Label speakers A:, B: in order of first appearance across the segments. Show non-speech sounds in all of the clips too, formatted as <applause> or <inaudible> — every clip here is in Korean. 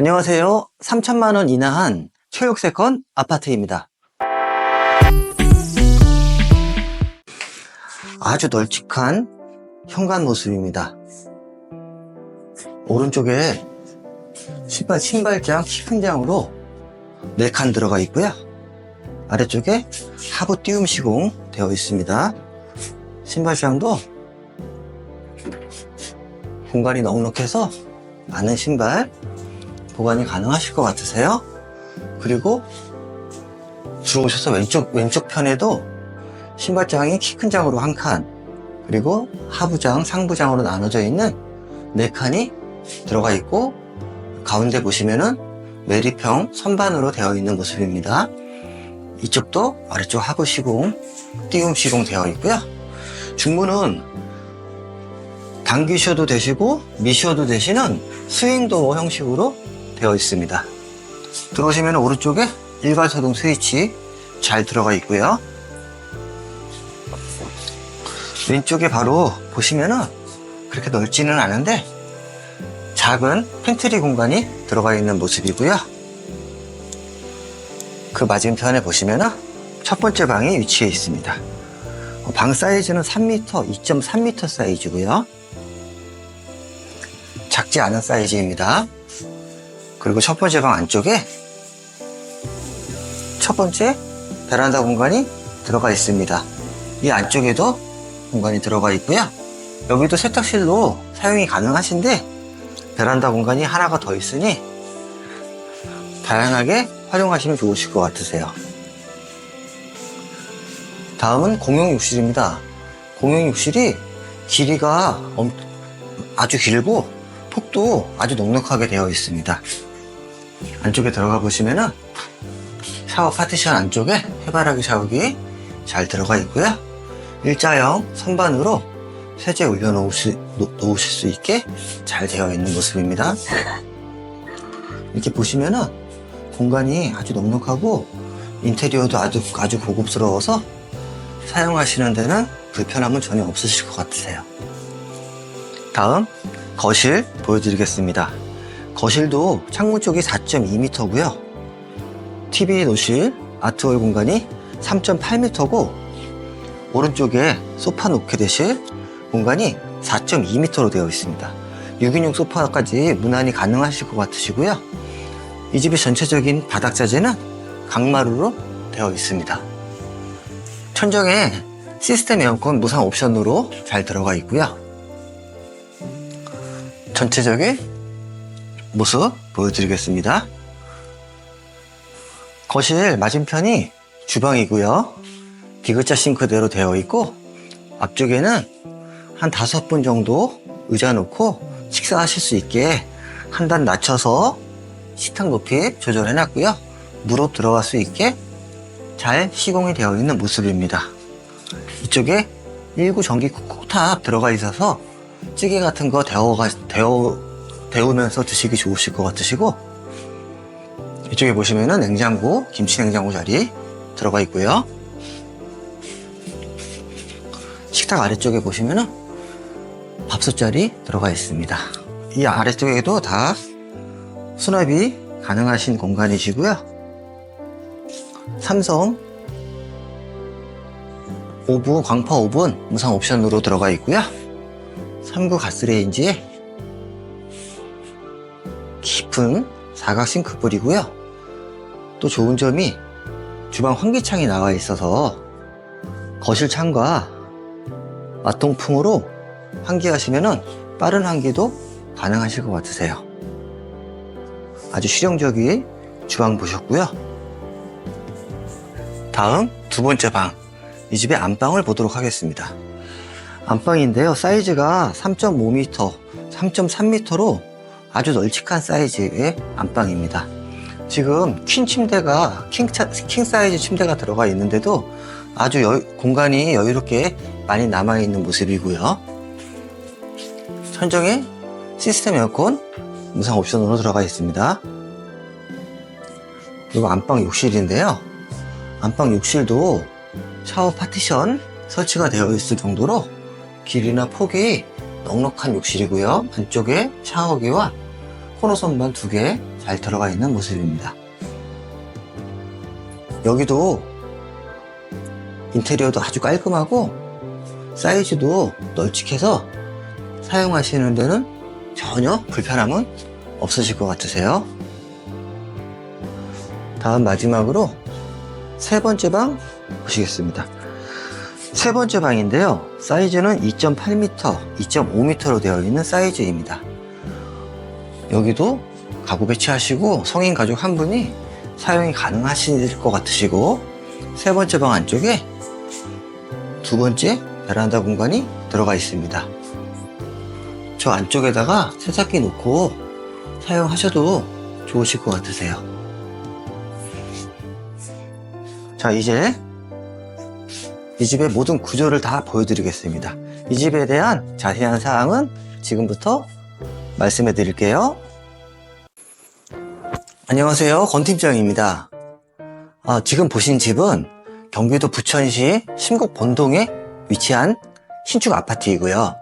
A: 안녕하세요. 3천만 원 이하한 초역세권 아파트입니다. 아주 널찍한 현관 모습입니다. 오른쪽에 신발, 신발장, 키큰장으로 4칸 들어가 있고요. 아래쪽에 하부 띄움 시공 되어 있습니다. 신발장도 공간이 넉넉해서 많은 신발 보관이 가능하실 것 같으세요. 그리고 들어오셔서 왼쪽, 왼쪽 편에도 신발장이 키 큰 장으로 한 칸, 그리고 하부장, 상부장으로 나눠져 있는 네 칸이 들어가 있고, 가운데 보시면은 매립형 선반으로 되어 있는 모습입니다. 이쪽도 아래쪽 하부 시공, 띄움 시공 되어 있고요. 중문은 당기셔도 되시고 미셔도 되시는 스윙도어 형식으로 되어 있습니다. 들어오시면 오른쪽에 일괄소동 스위치 잘 들어가 있고요. 왼쪽에 바로 보시면은 그렇게 넓지는 않은데 작은 팬트리 공간이 들어가 있는 모습이고요. 그 맞은편에 보시면은 첫 번째 방이 위치해 있습니다. 어, 방 사이즈는 3m, 2.3m 사이즈고요. 작지 않은 사이즈입니다. 그리고 첫 번째 방 안쪽에 첫 번째 베란다 공간이 들어가 있습니다. 이 안쪽에도 공간이 들어가 있고요. 여기도 세탁실로 사용이 가능하신데 베란다 공간이 하나가 더 있으니 다양하게 활용하시면 좋으실 것 같으세요. 다음은 공용 욕실입니다. 공용 욕실이 길이가 엄- 아주 길고 폭도 아주 넉넉하게 되어 있습니다. 안쪽에 들어가 보시면은 샤워 파티션 안쪽에 해바라기 샤워기 잘 들어가 있고요. 일자형 선반으로 세제 올려놓으실 놓- 수 있게 잘 되어 있는 모습입니다. <laughs> 이렇게 보시면은 공간이 아주 넉넉하고 인테리어도 아주 아주 고급스러워서 사용하시는 데는 불편함은 전혀 없으실 것 같으세요. 다음 거실 보여드리겠습니다. 거실도 창문 쪽이 4.2m고요. TV 노실 아트홀 공간이 3.8m고 오른쪽에 소파 놓게 되실 공간이 4.2m로 되어 있습니다. 6인용 소파까지 무난히 가능하실 것 같으시고요. 이 집의 전체적인 바닥 자재는 강마루로 되어 있습니다. 천정에 시스템 에어컨 무상 옵션으로 잘 들어가 있고요. 전체적인 모습 보여드리겠습니다. 거실 맞은편이 주방이고요. 디귿자 싱크대로 되어 있고 앞쪽에는 한 다섯 분 정도 의자 놓고 식사하실 수 있게 한 단 낮춰서 식탁 높이 조절해 놨고요. 무릎 들어갈 수 있게 잘 시공이 되어 있는 모습입니다. 이쪽에 1구 전기 쿡탑 들어가 있어서 찌개 같은 거 데워가, 데워, 데우면서 드시기 좋으실 것 같으시고 이쪽에 보시면은 냉장고, 김치 냉장고 자리 들어가 있고요. 식탁 아래쪽에 보시면은 밥솥 자리 들어가 있습니다. 이 아래쪽에도 다 수납이 가능하신 공간이시고요. 삼성 오븐, 광파 오븐 무상 옵션으로 들어가 있고요. 3구 가스레인지에 깊은 사각 싱크볼이고요. 또 좋은 점이 주방 환기창이 나와 있어서 거실 창과 맞통풍으로 환기하시면은 빠른 환기도 가능하실 것 같으세요. 아주 실용적인 주방 보셨고요. 다음 두 번째 방. 이 집의 안방을 보도록 하겠습니다. 안방인데요. 사이즈가 3.5m, 3.3m로 아주 널찍한 사이즈의 안방입니다. 지금 퀸 침대가 킹, 차- 킹 사이즈 침대가 들어가 있는데도 아주 여- 공간이 여유롭게 많이 남아 있는 모습이고요. 천정에 시스템 에어컨 무상 옵션으로 들어가 있습니다. 그리고 안방 욕실인데요. 안방 욕실도 샤워 파티션 설치가 되어 있을 정도로 길이나 폭이 넉넉한 욕실이고요. 안쪽에 샤워기와 코너 선반 두개 잘 들어가 있는 모습입니다. 여기도 인테리어도 아주 깔끔하고 사이즈도 널찍해서 사용하시는 데는 전혀 불편함은 없으실 것 같으세요. 다음 마지막으로 세 번째 방 보시겠습니다. 세 번째 방인데요. 사이즈는 2.8m, 2.5m로 되어 있는 사이즈입니다. 여기도 가구 배치하시고 성인 가족 한 분이 사용이 가능하실 것 같으시고 세 번째 방 안쪽에 두 번째 베란다 공간이 들어가 있습니다. 저 안쪽에다가 세탁기 놓고 사용하셔도 좋으실 것 같으세요. 자, 이제 이 집의 모든 구조를 다 보여드리겠습니다. 이 집에 대한 자세한 사항은 지금부터 말씀해 드릴게요. 안녕하세요. 권팀장입니다. 아, 지금 보신 집은 경기도 부천시 심곡 본동에 위치한 신축 아파트이고요.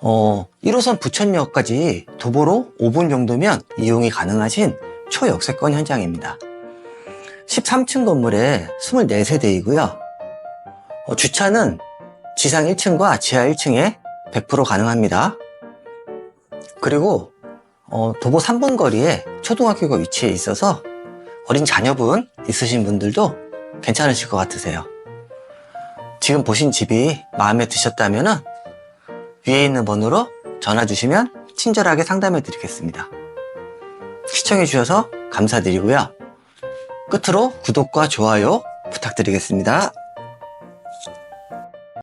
A: 어, 1호선 부천역까지 도보로 5분 정도면 이용이 가능하신 초역세권 현장입니다. 13층 건물에 24세대이고요. 어, 주차는 지상 1층과 지하 1층에 100% 가능합니다. 그리고 어, 도보 3분 거리에 초등학교가 위치해 있어서 어린 자녀분 있으신 분들도 괜찮으실 것 같으세요. 지금 보신 집이 마음에 드셨다면 위에 있는 번호로 전화 주시면 친절하게 상담해 드리겠습니다. 시청해 주셔서 감사드리고요. 끝으로 구독과 좋아요 부탁드리겠습니다.